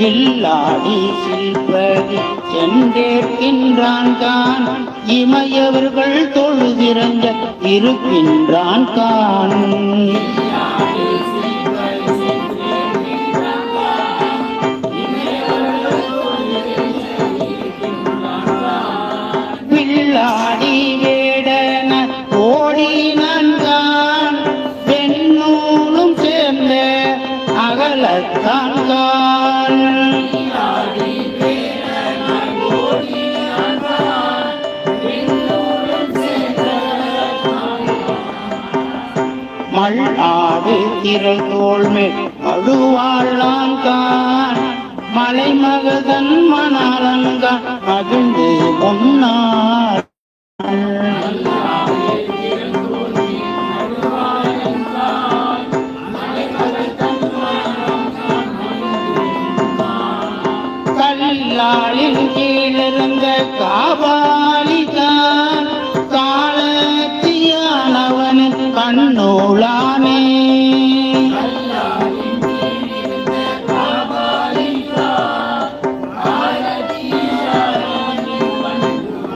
இல்லாடி சில்பதி சென்றேற்கின்றான் தான் இமையவர்கள் தொழுதிறங்க இருக்கின்றான் கான் அகலத்தான் கான் மல்லாடு திரள் தோள்மேல் அழுவாளாம் கான். மலைமகதன் மணாலங்கான் மகிழ்ந்து முன்னார் கல்லாளின் கீழிருந்த காபாலிதான். காலத்தியானவன் கண்ணோளானே.